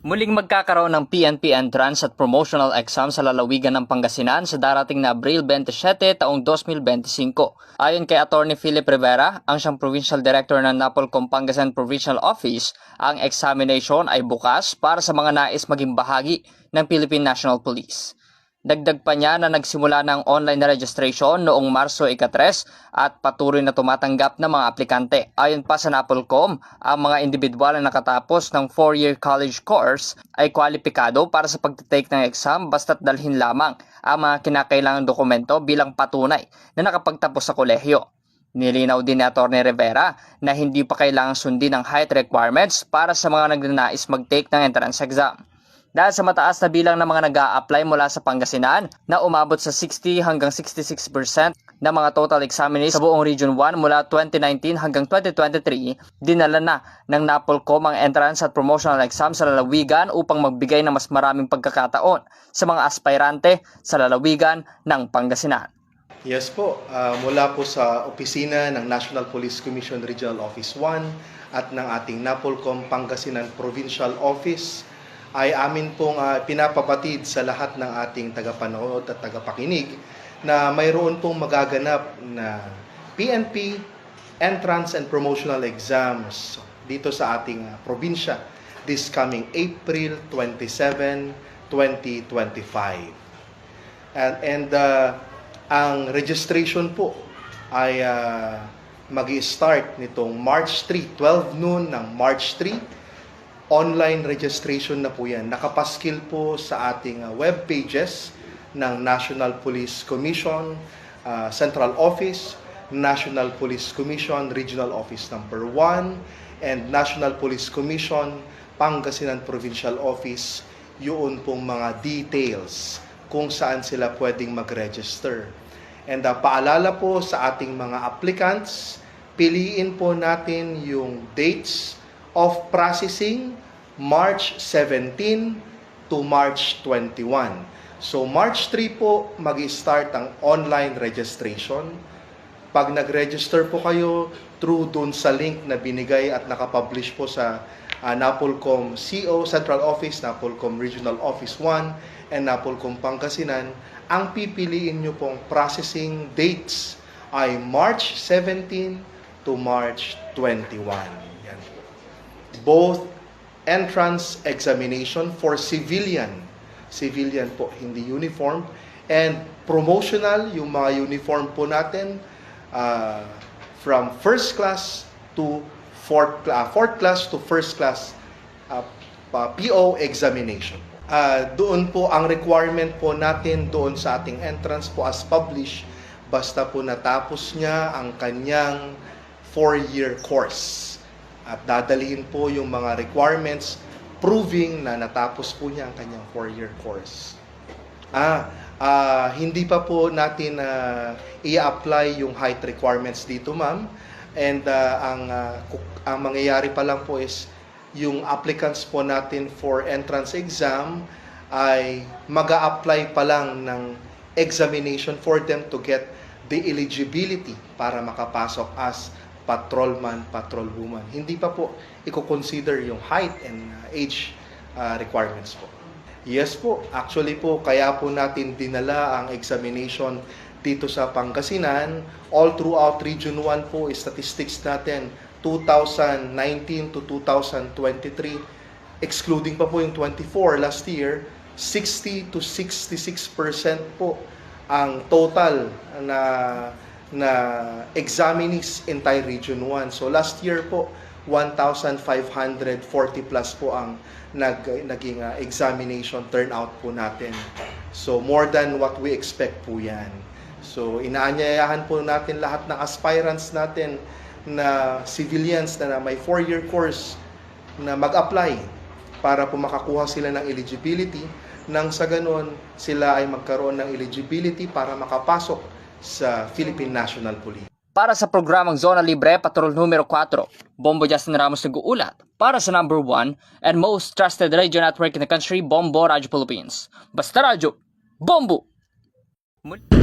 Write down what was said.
Muling magkakaroon ng PNP entrance at promotional exam sa lalawigan ng Pangasinan sa darating na Abril 27 taong 2025. Ayon kay Attorney Philip Rivera, ang siyang Provincial Director ng Napolcom Pangasinan Provincial Office, ang examination ay bukas para sa mga nais maging bahagi ng Philippine National Police. Dagdag pa niya na nagsimula ng online registration noong Marso 3 at patuloy na tumatanggap ng mga aplikante. Ayon pa sa Napolcom, ang mga individual na nakatapos ng 4-year college course ay kwalipikado para sa pagtitake ng exam basta't dalhin lamang ang mga kinakailangang dokumento bilang patunay na nakapagtapos sa kolehiyo. Nilinaw din ni Atty. Rivera na hindi pa kailangang sundin ang height requirements para sa mga nagnanais mag-take ng entrance exam dahil sa mataas na bilang ng mga nag apply mula sa Pangasinan na umabot sa 60 hanggang 66% ng mga total examinees sa buong Region 1 mula 2019 hanggang 2023, dinala na ng NAPOLCOM ang entrance at promotional exam sa lalawigan upang magbigay ng mas maraming pagkakataon sa mga aspirante sa lalawigan ng Pangasinan. Yes po, Ah, mula po sa opisina ng National Police Commission Regional Office 1 at ng ating Napolcom Pangasinan Provincial Office ay amin pong ah, pinapabatid sa lahat ng ating tagapanood at tagapakinig na mayroon pong magaganap na PNP Entrance and Promotional Exams dito sa ating ah, probinsya this coming April 27, 2025. And, and uh, ang registration po ay uh, mag start nitong March 3, 12 noon ng March 3. Online registration na po yan. Nakapaskil po sa ating uh, web pages ng National Police Commission uh, Central Office, National Police Commission Regional Office number 1, and National Police Commission Pangasinan Provincial Office yun pong mga details kung saan sila pwedeng mag-register. And uh, paalala po sa ating mga applicants, piliin po natin yung dates of processing March 17 to March 21. So March 3 po mag-start ang online registration. Pag nag-register po kayo through dun sa link na binigay at nakapublish po sa uh, Napolcom CO Central Office, Napolcom Regional Office 1, and Napolcom Pangasinan, ang pipiliin nyo pong processing dates ay March 17 to March 21. Both entrance examination for civilian, civilian po, hindi uniform, and promotional, yung mga uniform po natin, uh, from first class to fourth, cla- fourth class to first class uh, pa- PO examination. Uh, doon po ang requirement po natin doon sa ating entrance po as published basta po natapos niya ang kanyang four-year course. At dadalhin po yung mga requirements proving na natapos po niya ang kanyang four-year course. Ah, ah, hindi pa po natin uh, i-apply yung height requirements dito, ma'am. And ah, ang kuk- ang mangyayari pa lang po is yung applicants po natin for entrance exam ay mag apply pa lang ng examination for them to get the eligibility para makapasok as patrolman, patrolwoman. Hindi pa po i-consider yung height and uh, age uh, requirements po. Yes po, actually po, kaya po natin dinala ang examination dito sa Pangasinan. All throughout Region 1 po, statistics natin, 2019 to 2023, excluding pa po yung 24 last year, 60 to 66% po ang total na na examinees entire Region 1. So last year po, 1,540 plus po ang nag, naging uh, examination turnout po natin. So more than what we expect po yan. So inaanyayahan po natin lahat ng aspirants natin na civilians na, na may 4-year course na mag-apply para po makakuha sila ng eligibility nang sa ganon sila ay magkaroon ng eligibility para makapasok sa Philippine National Police. Para sa programang Zona Libre Patrol numero 4, Bombo Justin Ramos nag-uulat para sa number 1 and most trusted radio network in the country, Bombo Radio Philippines. Basta Radio, Bombo! Mul-